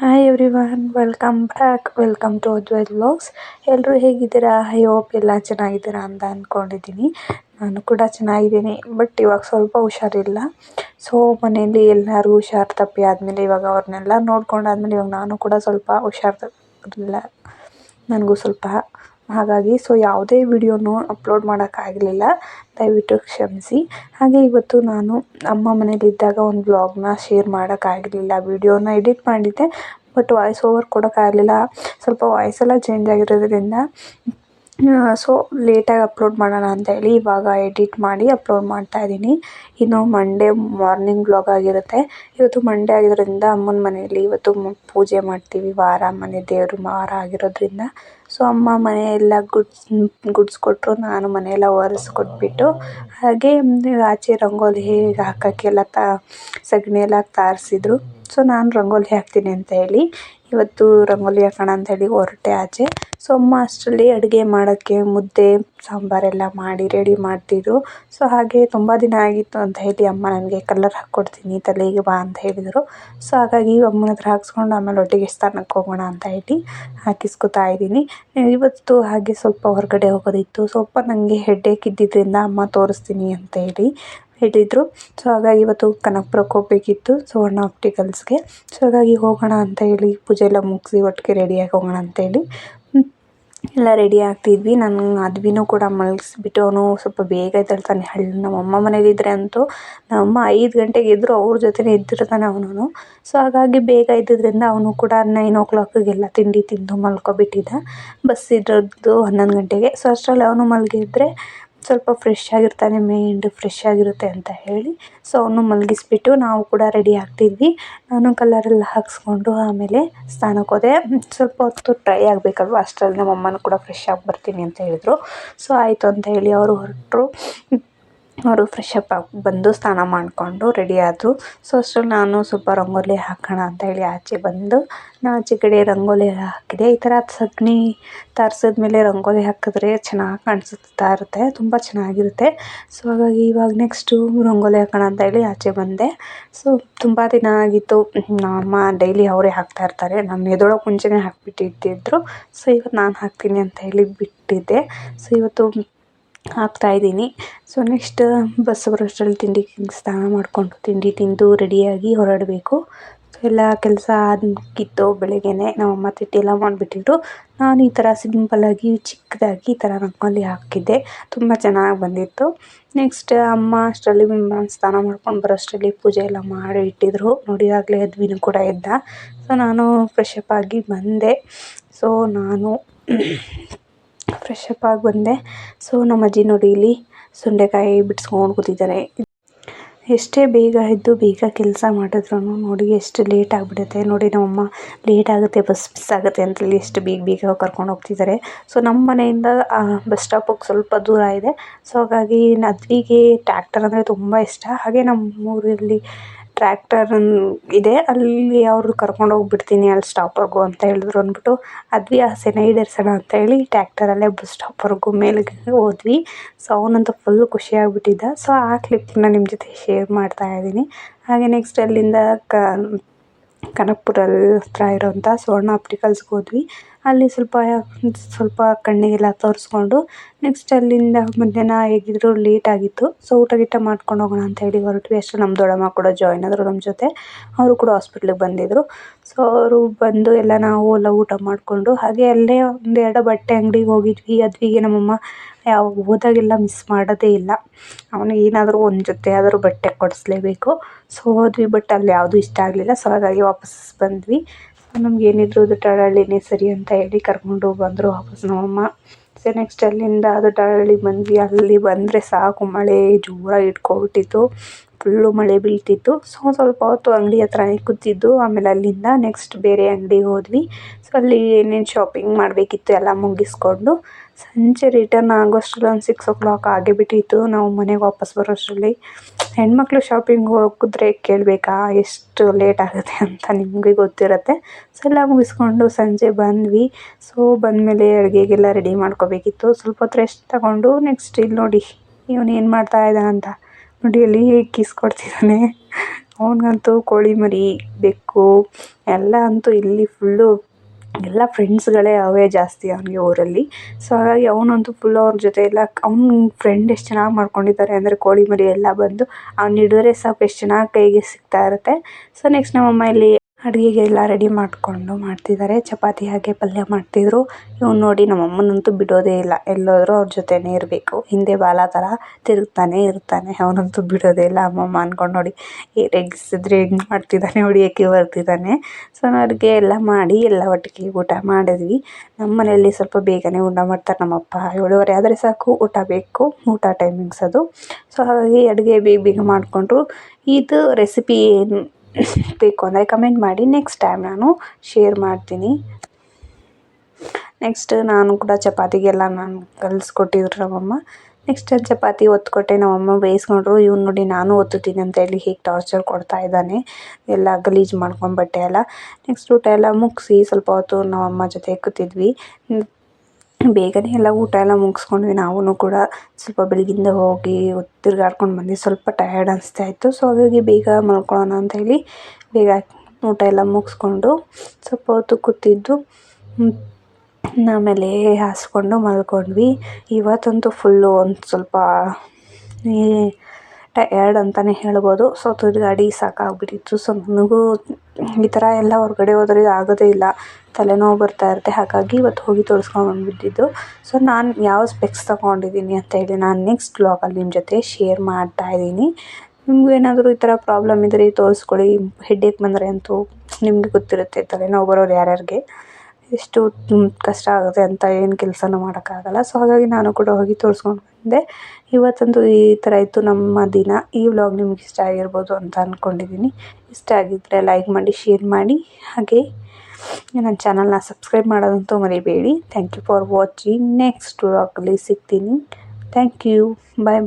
Hi everyone welcome back welcome to Advait vlogs ಎಲ್ಲರೂ ಹೇಗಿದ್ದೀರಾ? I hope ಎಲ್ಲ ಚೆನ್ನಾಗಿದ್ದೀರಾ ಅಂತ ಅಂದ್ಕೊಂಡಿದ್ದೀನಿ ನಾನು ಕೂಡ ಚೆನ್ನಾಗಿದ್ದೀನಿ ಬಟ್ ಇವಾಗ ಸ್ವಲ್ಪ ಹುಷಾರಿಲ್ಲ. ಸೊ ಮನೆಯಲ್ಲಿ ಎಲ್ಲರೂ ಹುಷಾರು ತಪ್ಪಿ ಆದಮೇಲೆ ಇವಾಗ ಅವ್ರನ್ನೆಲ್ಲ ನೋಡ್ಕೊಂಡಾದ್ಮೇಲೆ ಇವಾಗ ನಾನು ಕೂಡ ಸ್ವಲ್ಪ ಹುಷಾರು ಇಲ್ಲ ನನಗೂ ಸ್ವಲ್ಪ ಹಾಗಾಗಿ ಸೊ ಯಾವುದೇ ವಿಡಿಯೋನೂ ಅಪ್ಲೋಡ್ ಮಾಡೋಕ್ಕಾಗಲಿಲ್ಲ, ದಯವಿಟ್ಟು ಕ್ಷಮಿಸಿ. ಹಾಗೆ ಇವತ್ತು ನಾನು ಅಮ್ಮ ಮನೇಲಿದ್ದಾಗ ಒಂದು ವ್ಲಾಗ್ನ ಶೇರ್ ಮಾಡೋಕ್ಕಾಗಲಿಲ್ಲ, ವಿಡಿಯೋನ ಎಡಿಟ್ ಮಾಡಿದ್ದೆ, ಬಟ್ ವಾಯ್ಸ್ ಓವರ್ ಕೊಡೋಕ್ಕಾಗಲಿಲ್ಲ. ಸ್ವಲ್ಪ ವಾಯ್ಸೆಲ್ಲ ಚೇಂಜ್ ಆಗಿರೋದ್ರಿಂದ ಸೊ ಲೇಟಾಗಿ ಅಪ್ಲೋಡ್ ಮಾಡೋಣ ಅಂತ ಹೇಳಿ ಇವಾಗ ಎಡಿಟ್ ಮಾಡಿ ಅಪ್ಲೋಡ್ ಮಾಡ್ತಾ ಇದ್ದೀನಿ. ಇನ್ನು ಮಂಡೇ ಮಾರ್ನಿಂಗ್ ಬ್ಲಾಗ್ ಆಗಿರುತ್ತೆ. ಇವತ್ತು ಮಂಡೇ ಆಗಿರೋದ್ರಿಂದ ಅಮ್ಮನ ಮನೆಯಲ್ಲಿ ಇವತ್ತು ಪೂಜೆ ಮಾಡ್ತೀವಿ, ವಾರ ಮನೆ ದೇವರು ವಾರ ಆಗಿರೋದ್ರಿಂದ. ಸೊ ಅಮ್ಮ ಮನೆಯೆಲ್ಲ ಗುಡ್ಸ್ ಗುಡ್ಸ್ ಕೊಟ್ರು, ನಾನು ಮನೆಯೆಲ್ಲ ಒರೆಸ್ಕೊಟ್ಬಿಟ್ಟು ಹಾಗೆ ಆಚೆ ರಂಗೋಲಿ ಹೇಗೆ ಹಾಕೋಕ್ಕೆಲ್ಲ ತಾ, ಸಗಣಿ ಎಲ್ಲ ತಾರಿಸಿದ್ರು. ಸೊ ನಾನು ರಂಗೋಲಿ ಹಾಕ್ತೀನಿ ಅಂತ ಹೇಳಿ, ಇವತ್ತು ರಂಗೋಲಿ ಹಾಕೋಣ ಅಂತ ಹೇಳಿ ಹೊರಟೆ ಆಚೆ. ಸೊ ಅಮ್ಮ ಅಷ್ಟರಲ್ಲಿ ಅಡುಗೆ ಮಾಡೋಕ್ಕೆ ಮುದ್ದೆ ಸಾಂಬಾರೆಲ್ಲ ಮಾಡಿ ರೆಡಿ ಮಾಡ್ತಿದ್ರು. ಸೊ ಹಾಗೆ ತುಂಬ ದಿನ ಆಗಿತ್ತು ಅಂತ ಹೇಳಿ ಅಮ್ಮ ನನಗೆ ಕಲರ್ ಹಾಕ್ಕೊಡ್ತೀನಿ, ತಲೆಗೆ ಬಾ ಅಂತ ಹೇಳಿದರು. ಸೊ ಹಾಗಾಗಿ ಅಮ್ಮನ ಹತ್ರ ಹಾಕ್ಸ್ಕೊಂಡು ಆಮೇಲೆ ಒಟ್ಟಿಗೆ ಸ್ಥಾನಕ್ಕೆ ಹೋಗೋಣ ಅಂತ ಹೇಳಿ ಹಾಕಿಸ್ಕೊತಾ ಇದ್ದೀನಿ. ಇವತ್ತು ಹಾಗೆ ಸ್ವಲ್ಪ ಹೊರಗಡೆ ಹೋಗೋದಿತ್ತು. ಸ್ವಲ್ಪ ನನಗೆ ಹೆಡ್ಡೇಕ್ ಇದ್ದಿದ್ದರಿಂದ ಅಮ್ಮ ತೋರಿಸ್ತೀನಿ ಅಂತ ಹೇಳಿ ಹೇಳಿದರು. ಸೊ ಹಾಗಾಗಿ ಇವತ್ತು ಕನಕಪುರಕ್ಕೆ ಹೋಗಬೇಕಿತ್ತು. ಸುವರ್ಣ ಆಪ್ಟಿಕಲ್ಸ್ಗೆ ಸೊ ಹಾಗಾಗಿ ಹೋಗೋಣ ಅಂತ ಹೇಳಿ ಪೂಜೆ ಎಲ್ಲ ಮುಗಿಸಿ ಒಟ್ಟಿಗೆ ರೆಡಿಯಾಗಿ ಹೋಗೋಣ ಅಂತೇಳಿ ಎಲ್ಲ ರೆಡಿ ಆಗ್ತಿದ್ವಿ. ನಾನು ಅದ್ವಿನೂ ಕೂಡ ಮಲಗಿಸ್ಬಿಟ್ಟು ಅವನು ಸ್ವಲ್ಪ ಬೇಗ ಎದ್ದೇಳ್ತಾನೆ. ಹಳ್ಳಿ ನಮ್ಮ ಅಮ್ಮ ಮನೇಲಿದ್ದರೆ ಅಂತೂ ನಮ್ಮಮ್ಮ ಐದು ಗಂಟೆಗೆ ಇದ್ದರೂ ಅವ್ರ ಜೊತೆನೇ ಎದ್ದಿರ್ತಾನೆ ಅವನು ಸೊ ಹಾಗಾಗಿ ಬೇಗ ಇದ್ದಿದ್ದರಿಂದ ಅವನು ಕೂಡ ನೈನ್ ಓ ಕ್ಲಾಕಿಗೆಲ್ಲ ತಿಂಡಿ ತಿಂದು ಮಲ್ಕೊಬಿಟ್ಟಿದ್ದ. ಬಸ್ ಇದ್ರದ್ದು ಹನ್ನೊಂದು ಗಂಟೆಗೆ. ಸೊ ಅಷ್ಟರಲ್ಲಿ ಅವನು ಮಲಗಿದ್ರೆ ಸ್ವಲ್ಪ ಫ್ರೆಶ್ ಆಗಿರ್ತಾನೆ ಮೈಂಡ್ ಫ್ರೆಶ್ ಆಗಿರುತ್ತೆ ಅಂತ ಹೇಳಿ ಸೊ ಅವನು ಮಲಗಿಸ್ಬಿಟ್ಟು ನಾವು ಕೂಡ ರೆಡಿ ಆಗ್ತಿದ್ವಿ. ನಾನು ಕಲರೆಲ್ಲ ಹಾಕಿಸ್ಕೊಂಡು ಆಮೇಲೆ ಸ್ನಾನಕ್ಕೆ ಹೋದೆ. ಸ್ವಲ್ಪ ಹೊತ್ತು ಡ್ರೈ ಆಗಬೇಕಲ್ವ? ಅಷ್ಟರಲ್ಲಿ ನಮ್ಮ ಅಮ್ಮನೂ ಕೂಡ ಫ್ರೆಶ್ ಆಗಿ ಬರ್ತೀನಿ ಅಂತ ಹೇಳಿದ್ರು. ಸೊ ಆಯಿತು ಅಂತ ಹೇಳಿ ಅವರು ಹೊರಟರು. ಅವರು ಫ್ರೆಶ್ ಅಪ್ ಆಗಿ ಬಂದು ಸ್ನಾನ ಮಾಡಿಕೊಂಡು ರೆಡಿ ಆದರು. ಸೊ ಅಷ್ಟರಲ್ಲಿ ನಾನು ಸ್ವಲ್ಪ ರಂಗೋಲಿ ಹಾಕೋಣ ಅಂತ ಹೇಳಿ ಆಚೆ ಬಂದು, ನಾ ಆಚೆ ಕಡೆ ರಂಗೋಲಿ ಎಲ್ಲ ಹಾಕಿದೆ. ಈ ಥರ ಸಗಣಿ ತಾರ್ಸಿದ್ಮೇಲೆ ರಂಗೋಲಿ ಹಾಕಿದ್ರೆ ಚೆನ್ನಾಗಿ ಕಾಣಿಸುತ್ತಾ ಇರುತ್ತೆ, ತುಂಬ ಚೆನ್ನಾಗಿರುತ್ತೆ. ಸೊ ಹಾಗಾಗಿ ಇವಾಗ ನೆಕ್ಸ್ಟು ರಂಗೋಲಿ ಹಾಕೋಣ ಅಂತ ಹೇಳಿ ಆಚೆ ಬಂದೆ. ಸೊ ತುಂಬ ದಿನ ಆಗಿತ್ತು. ನಮ್ಮ ಡೈಲಿ ಅವರೇ ಹಾಕ್ತಾ ಇರ್ತಾರೆ. ನಾನು ಎದ್ದೇಳೋಕೆ ಮುಂಚೆನೇ ಹಾಕಿಬಿಟ್ಟಿದ್ದಿದ್ರು. ಸೊ ಇವತ್ತು ನಾನು ಹಾಕ್ತೀನಿ ಅಂತ ಹೇಳಿ ಬಿಟ್ಟಿದ್ದೆ. ಸೊ ಇವತ್ತು ಹಾಕ್ತಾಯಿದ್ದೀನಿ ಸೊ ನೆಕ್ಸ್ಟ್ ಬಸ್ ಬರೋಷ್ಟರಲ್ಲಿ ತಿಂಡಿ ಸ್ನಾನ ಮಾಡಿಕೊಂಡು ತಿಂಡಿ ತಿಂದು ರೆಡಿಯಾಗಿ ಹೊರಡಬೇಕು. ಎಲ್ಲ ಕೆಲಸ ಆಗಿತ್ತು ಬೆಳಗ್ಗೆನೇ. ನಮ್ಮಮ್ಮ ತಿಂಡಿ ಎಲ್ಲ ಮಾಡಿಬಿಟ್ಟಿದ್ರು. ನಾನು ಈ ಥರ ಸಿಂಪಲ್ಲಾಗಿ ಚಿಕ್ಕದಾಗಿ ಈ ಥರ ರಂಗೋಲಿ ಹಾಕಿದ್ದೆ. ತುಂಬ ಚೆನ್ನಾಗಿ ಬಂದಿತ್ತು. ನೆಕ್ಸ್ಟ್ ಅಮ್ಮ ಅಷ್ಟರಲ್ಲಿ ಸ್ನಾನ ಮಾಡ್ಕೊಂಡು ಬರೋಷ್ಟರಲ್ಲಿ ಪೂಜೆ ಎಲ್ಲ ಮಾಡಿ ಇಟ್ಟಿದ್ರು. ನೋಡಿ ಆಗಲೇ ಅದ್ವಿನೂ ಕೂಡ ಇದ್ದ ಸೊ ನಾನು ಫ್ರೆಶ್ ಅಪ್ ಬಂದೆ. ಸೊ ನಾನು ಫ್ರೆಶ್ ಅಪ್ ಆಗಿ ಬಂದೆ. ಸೊ ನಮ್ಮ ಅಜ್ಜಿ ನೋಡಿ ಇಲ್ಲಿ ಸುಂಡೆಕಾಯಿ ಬಿಡಿಸ್ಕೊಂಡು ಕೂತಿದ್ದಾರೆ. ಎಷ್ಟೇ ಬೇಗ ಎದ್ದು ಬೇಗ ಕೆಲಸ ಮಾಡಿದ್ರು ನೋಡಿ ಎಷ್ಟು ಲೇಟ್ ಆಗಿಬಿಡುತ್ತೆ. ನೋಡಿ ನಮ್ಮಮ್ಮ ಲೇಟ್ ಆಗುತ್ತೆ ಬಸ್ ಮಿಸ್ ಆಗುತ್ತೆ ಅಂತೇಳಿ ಎಷ್ಟು ಬೇಗ ಬೇಗ ಕರ್ಕೊಂಡು ಹೋಗ್ತಿದ್ದಾರೆ. ಸೊ ನಮ್ಮ ಮನೆಯಿಂದ ಬಸ್ ಸ್ಟಾಪಿಗೆ ಸ್ವಲ್ಪ ದೂರ ಇದೆ. ಸೊ ಹಾಗಾಗಿ ನದಿಗೆ ಟ್ಯಾಕ್ಟರ್ ಅಂದರೆ ತುಂಬ ಇಷ್ಟ. ಹಾಗೆ ನಮ್ಮ ಊರಲ್ಲಿ ಟ್ರ್ಯಾಕ್ಟರ್ ಇದೆ, ಅಲ್ಲಿ ಅವ್ರು ಕರ್ಕೊಂಡು ಹೋಗ್ಬಿಡ್ತೀನಿ, ಅಲ್ಲಿ ಸ್ಟಾಪ್ವರೆಗೂ ಅಂತ ಹೇಳಿದ್ರು ಅಂದ್ಬಿಟ್ಟು, ಅದ್ವಿ ಆಸೆನ ಈಡೇರಿಸೋಣ ಅಂತ ಹೇಳಿ ಟ್ಯಾಕ್ಟರಲ್ಲೇ ಬಸ್ ಸ್ಟಾಪ್ವರೆಗೂ ಮೇಲೆ ಹೋದ್ವಿ. ಸೊ ಅವನಂತೂ ಫುಲ್ ಖುಷಿಯಾಗ್ಬಿಟ್ಟಿದ್ದ ಸೊ ಆ ಕ್ಲಿಪ್ನ ನಿಮ್ಮ ಜೊತೆ ಶೇರ್ ಮಾಡ್ತಾ ಇದ್ದೀನಿ. ಹಾಗೆ ನೆಕ್ಸ್ಟ್ ಅಲ್ಲಿಂದ ಕನಕಪುರ ಹತ್ರ ಇರೋಂಥ ಸುವರ್ಣ ಆಪ್ಟಿಕಲ್ಸ್ಗೆ ಹೋದ್ವಿ. ಅಲ್ಲಿ ಸ್ವಲ್ಪ ಸ್ವಲ್ಪ ಕಣ್ಣಿಗೆಲ್ಲ ತೋರಿಸ್ಕೊಂಡು ನೆಕ್ಸ್ಟ್ ಅಲ್ಲಿಂದ ಮಧ್ಯಾಹ್ನ ಹೇಗಿದ್ರು ಲೇಟ್ ಆಗಿತ್ತು. ಸೊ ಊಟ ಗೀಟ ಮಾಡ್ಕೊಂಡು ಹೋಗೋಣ ಅಂತ ಹೇಳಿ ಹೊರಟ್ವಿ. ಅಷ್ಟು ನಮ್ಮ ದೊಡ್ಡಮ್ಮ ಕೂಡ ಜಾಯ್ನ್ ಆದರು ನಮ್ಮ ಜೊತೆ. ಅವರು ಕೂಡ ಹಾಸ್ಪಿಟ್ಲಿಗೆ ಬಂದಿದ್ದರು ಸೊ ಅವರು ಬಂದು ಎಲ್ಲ ನಾವು ಎಲ್ಲ ಊಟ ಮಾಡಿಕೊಂಡು ಹಾಗೆ ಅಲ್ಲೇ ಒಂದೆರಡು ಬಟ್ಟೆ ಅಂಗಡಿಗೆ ಹೋಗಿದ್ವಿ. ಅದ್ವಿಗೆ ನಮ್ಮಮ್ಮ ಯಾವಾಗ ಹೋದಾಗೆಲ್ಲ ಮಿಸ್ ಮಾಡೋದೇ ಇಲ್ಲ. ಅವನು ಏನಾದರೂ ಒಂದು ಜೊತೆ ಆದರೂ ಬಟ್ಟೆ ಕೊಡಿಸ್ಲೇಬೇಕು. ಸೊ ಹೋದ್ವಿ ಬಟ್ ಅಲ್ಲಿ ಯಾವುದೂ ಇಷ್ಟ ಆಗಲಿಲ್ಲ. ಸೊ ಹಾಗಾಗಿ ವಾಪಸ್ ಬಂದ್ವಿ. ನಮ್ಗೆ ಏನಿದ್ರು ದೊಡ್ಡಹಳ್ಳಿನೇ ಸರಿ ಅಂತ ಹೇಳಿ ಕರ್ಕೊಂಡು ಬಂದರು ವಾಪಸ್ ನಮ್ಮಮ್ಮ ಸೊ ನೆಕ್ಸ್ಟ್ ಅಲ್ಲಿಂದ ಅದು ದೊಡ್ಡಹಳ್ಳಿಗೆ ಬಂದ್ವಿ. ಅಲ್ಲಿ ಬಂದರೆ ಸಾಕು ಮಳೆ, ಜೋರ ಹಿಡ್ಕೊಬಿಟ್ಟಿತ್ತು. ಫುಲ್ಲು ಮಳೆ ಬೀಳ್ತಿತ್ತು. ಸೊ ಸ್ವಲ್ಪ ಹೊತ್ತು ಅಂಗಡಿ ಹತ್ರ ಕೂತಿದ್ದು. ಆಮೇಲೆ ಅಲ್ಲಿಂದ ನೆಕ್ಸ್ಟ್ ಬೇರೆ ಅಂಗಡಿಗೆ ಹೋದ್ವಿ. ಸೊ ಅಲ್ಲಿ ಏನೇನು ಶಾಪಿಂಗ್ ಮಾಡಬೇಕಿತ್ತು ಎಲ್ಲ ಮುಗಿಸ್ಕೊಂಡು ಸಂಜೆ ರಿಟರ್ನ್ ಆಗೋಷ್ಟರಲ್ಲಿ ಒಂದು ಸಿಕ್ಸ್ ಓ ಕ್ಲಾಕ್ ಆಗೇ ಬಿಟ್ಟಿತ್ತು. ನಾವು ಮನೆಗೆ ವಾಪಸ್ ಬರೋಷ್ಟರಲ್ಲಿ. ಹೆಣ್ಮಕ್ಳು ಶಾಪಿಂಗ್ ಹೋಗಿದ್ರೆ ಕೇಳಬೇಕಾ? ಎಷ್ಟು ಲೇಟ್ ಆಗುತ್ತೆ ಅಂತ ನಿಮಗೆ ಗೊತ್ತಿರುತ್ತೆ. ಸೊ ಎಲ್ಲ ಮುಗಿಸ್ಕೊಂಡು ಸಂಜೆ ಬಂದ್ವಿ. ಸೊ ಬಂದಮೇಲೆ ಅಡುಗೆಗೆಲ್ಲ ರೆಡಿ ಮಾಡ್ಕೋಬೇಕಿತ್ತು. ಸ್ವಲ್ಪ ಹೊತ್ತು ರೆಸ್ಟ್ ತಗೊಂಡು ನೆಕ್ಸ್ಟ್ ಇಲ್ಲಿ ನೋಡಿ, ಇವನು ಏನು ಮಾಡ್ತಾ ಇದ್ದಾನಂತ ನೋಡಿ, ಅಲ್ಲಿ ಕಿಸ್ ಕೊಡ್ತಿದ್ದಾನೆ. ಅವನಿಗಂತೂ ಕೋಳಿ ಮರಿ, ಬೆಕ್ಕು, ಎಲ್ಲ ಅಂತೂ ಇಲ್ಲಿ ಫುಲ್ಲು ಎಲ್ಲ ಫ್ರೆಂಡ್ಸ್ಗಳೇ ಅವೇ ಜಾಸ್ತಿ ಅವನಿಗೆ ಊರಲ್ಲಿ. ಸೊ ಹಾಗಾಗಿ ಅವನಂತೂ ಫುಲ್ ಅವ್ರ ಜೊತೆ ಎಲ್ಲ ಅವ್ನ ಫ್ರೆಂಡ್ ಎಷ್ಟು ಚೆನ್ನಾಗಿ ಮಾಡ್ಕೊಂಡಿದ್ದಾರೆ ಅಂದರೆ ಕೋಳಿ ಮರಿ ಎಲ್ಲ ಬಂದು ಅವ್ನು ಹಿಡಿದ್ರೆ ಸಾಕು, ಎಷ್ಟು ಚೆನ್ನಾಗಿ ಕೈಗೆ ಸಿಗ್ತಾ ಇರುತ್ತೆ. ಸೊ ನೆಕ್ಸ್ಟ್ ನಮ್ಮಮ್ಮ ಇಲ್ಲಿ ಅಡುಗೆಗೆಲ್ಲ ರೆಡಿ ಮಾಡಿಕೊಂಡು ಮಾಡ್ತಿದ್ದಾರೆ. ಚಪಾತಿ ಹಾಗೆ ಪಲ್ಯ ಮಾಡ್ತಿದ್ರು. ಇವ್ನು ನೋಡಿ ನಮ್ಮ ಅಮ್ಮನಂತೂ ಬಿಡೋದೇ ಇಲ್ಲ. ಎಲ್ಲೋದ್ರು ಅವ್ರ ಜೊತೆನೇ ಇರಬೇಕು. ಹಿಂದೆ ಬಾಲ ಥರ ತಿರುಗ್ತಾನೆ ಇರ್ತಾನೆ. ಅವನಂತೂ ಬಿಡೋದೇ ಇಲ್ಲ. ಅಮ್ಮಮ್ಮ ಅಂದ್ಕೊಂಡು ನೋಡಿ ರೇಗಿಸಿದ್ರೆ ಹೆಂಗೆ ಮಾಡ್ತಿದ್ದಾನೆ, ಹೊಡಿಯೋಕ್ಕೆ ಬರ್ತಿದ್ದಾನೆ. ಸೊ ಅಡುಗೆ ಎಲ್ಲ ಮಾಡಿ, ಎಲ್ಲ ಒಟ್ಟಿಗೆ ಊಟ ಮಾಡಿದ್ವಿ. ನಮ್ಮ ಮನೆಯಲ್ಲಿ ಸ್ವಲ್ಪ ಬೇಗನೆ ಊಟ ಮಾಡ್ತಾರೆ ನಮ್ಮಪ್ಪ. ಏಳುವರೆ ಆದರೆ ಸಾಕು, ಊಟ ಬೇಕು. ಊಟ ಟೈಮಿಂಗ್ಸ್ ಅದು. ಸೊ ಹಾಗಾಗಿ ಅಡುಗೆ ಬೇಗ ಬೇಗ ಮಾಡಿಕೊಂಡ್ರು. ಇದು ರೆಸಿಪಿ ಏನು ಬೇಕು ಅಂದರೆ ಕಮೆಂಟ್ ಮಾಡಿ. ನೆಕ್ಸ್ಟ್ ಟೈಮ್ ನಾನು ಶೇರ್ ಮಾಡ್ತೀನಿ. ನೆಕ್ಸ್ಟ್ ನಾನು ಕೂಡ ಚಪಾತಿಗೆಲ್ಲ ನಾನು ಕಲಿಸ್ಕೊಟ್ಟಿದ್ರು ನಮ್ಮಮ್ಮ. ನೆಕ್ಸ್ಟ್ ಚಪಾತಿ ಒತ್ಕೊಟ್ಟೆ ನಮ್ಮಮ್ಮ ಬೇಯಿಸ್ಕೊಂಡ್ರು. ಇವ್ನು ನೋಡಿ ನಾನು ಒತ್ತುತ್ತೀನಿ ಅಂತ ಹೇಳಿ ಹೇಗೆ ಟಾರ್ಚರ್ ಕೊಡ್ತಾ ಇದ್ದಾನೆ. ಎಲ್ಲ ಗಲೀಜು ಮಾಡ್ಕೊಂಬಟ್ಟೆ ಎಲ್ಲ. ನೆಕ್ಸ್ಟ್ ಊಟ ಎಲ್ಲ ಮುಗಿಸಿ ಸ್ವಲ್ಪ ಹೊತ್ತು ನಮ್ಮಮ್ಮ ಜೊತೆ ಕೂತಿದ್ವಿ. ಬೇಗನೆ ಎಲ್ಲ ಊಟ ಎಲ್ಲ ಮುಗಿಸ್ಕೊಂಡ್ವಿ. ನಾವೂ ಕೂಡ ಸ್ವಲ್ಪ ಬೆಳಗಿಂದ ಹೋಗಿ ತಿರ್ಗಾಡ್ಕೊಂಡು ಬಂದ್ವಿ. ಸ್ವಲ್ಪ ಟಯರ್ಡ್ ಅನಿಸ್ತಾ ಇತ್ತು. ಸೊ ಹಾಗಾಗಿ ಬೇಗ ಮಲ್ಕೊಳ್ಳೋಣ ಅಂತ ಹೇಳಿ ಬೇಗ ಊಟ ಎಲ್ಲ ಮುಗಿಸ್ಕೊಂಡು ಸ್ವಲ್ಪ ಹೊತ್ತು ಕೂತಿದ್ದು ಆಮೇಲೆ ಹಾಸ್ಕೊಂಡು ಮಲ್ಕೊಂಡ್ವಿ. ಇವತ್ತಂತೂ ಫುಲ್ಲು ಒಂದು ಸ್ವಲ್ಪ ಟಯರ್ಡ್ ಅಂತಲೇ ಹೇಳ್ಬೋದು. ಸೊ ತಿರುಗಾಡಿ ಸಾಕಾಗ್ಬಿಟ್ಟಿತ್ತು. ಸೊ ನನಗೂ ಈ ಥರ ಎಲ್ಲ ಹೊರಗಡೆ ಹೋದ್ರೆ ಆಗೋದೇ ಇಲ್ಲ. ತಲೆನೋವು ಬರ್ತಾ ಇರುತ್ತೆ. ಹಾಗಾಗಿ ಇವತ್ತು ಹೋಗಿ ತೋರಿಸ್ಕೊಂಬಂದ್ಬಿಟ್ಟಿದ್ದು ಸೊ ನಾನು ಯಾವ ಸ್ಪೆಕ್ಸ್ ತಗೊಂಡಿದ್ದೀನಿ ಅಂತ ಹೇಳಿ ನಾನು ನೆಕ್ಸ್ಟ್ ವ್ಲಾಗಲ್ಲಿ ನಿಮ್ಮ ಜೊತೆ ಶೇರ್ ಮಾಡ್ತಾ ಇದ್ದೀನಿ. ನಿಮಗೂ ಏನಾದರೂ ಈ ಥರ ಪ್ರಾಬ್ಲಮ್ ಇದ್ದರೆ ತೋರಿಸ್ಕೊಳ್ಳಿ. ಹೆಡ್ಡೇಕ್ ಬಂದರೆ ಅಂತೂ ನಿಮಗೆ ಗೊತ್ತಿರುತ್ತೆ. ತಲೆನೋವು ಬರೋರು ಯಾರ್ಯಾರಿಗೆ. ಎಷ್ಟು ಕಷ್ಟ ಆಗುತ್ತೆ ಅಂತ ಏನು ಕೆಲಸನೂ ಮಾಡೋಕ್ಕಾಗಲ್ಲ. ಸೊ ಹಾಗಾಗಿ ನಾನು ಕೂಡ ಹೋಗಿ ತೋರಿಸ್ಕೊಂಡು ಬಂದೆ. ಇವತ್ತಂತೂ ಈ ಥರ ಇತ್ತು ನಮ್ಮ ದಿನ. ಈ ವ್ಲಾಗ್ ನಿಮ್ಗೆ ಇಷ್ಟ ಆಗಿರ್ಬೋದು ಅಂತ ಅಂದ್ಕೊಂಡಿದ್ದೀನಿ ಇಷ್ಟ ಆಗಿದ್ದರೆ ಲೈಕ್ ಮಾಡಿ ಶೇರ್ ಮಾಡಿ. ಹಾಗೆ ನನ್ನ ಚಾನಲ್ನ ಸಬ್ಸ್ಕ್ರೈಬ್ ಮಾಡೋದಂತೂ ಮರಿಬೇಡಿ. Thank you for watching next ವ್ಲಾಗಲ್ಲಿ ಸಿಗ್ತೀನಿ. Thank you bye bye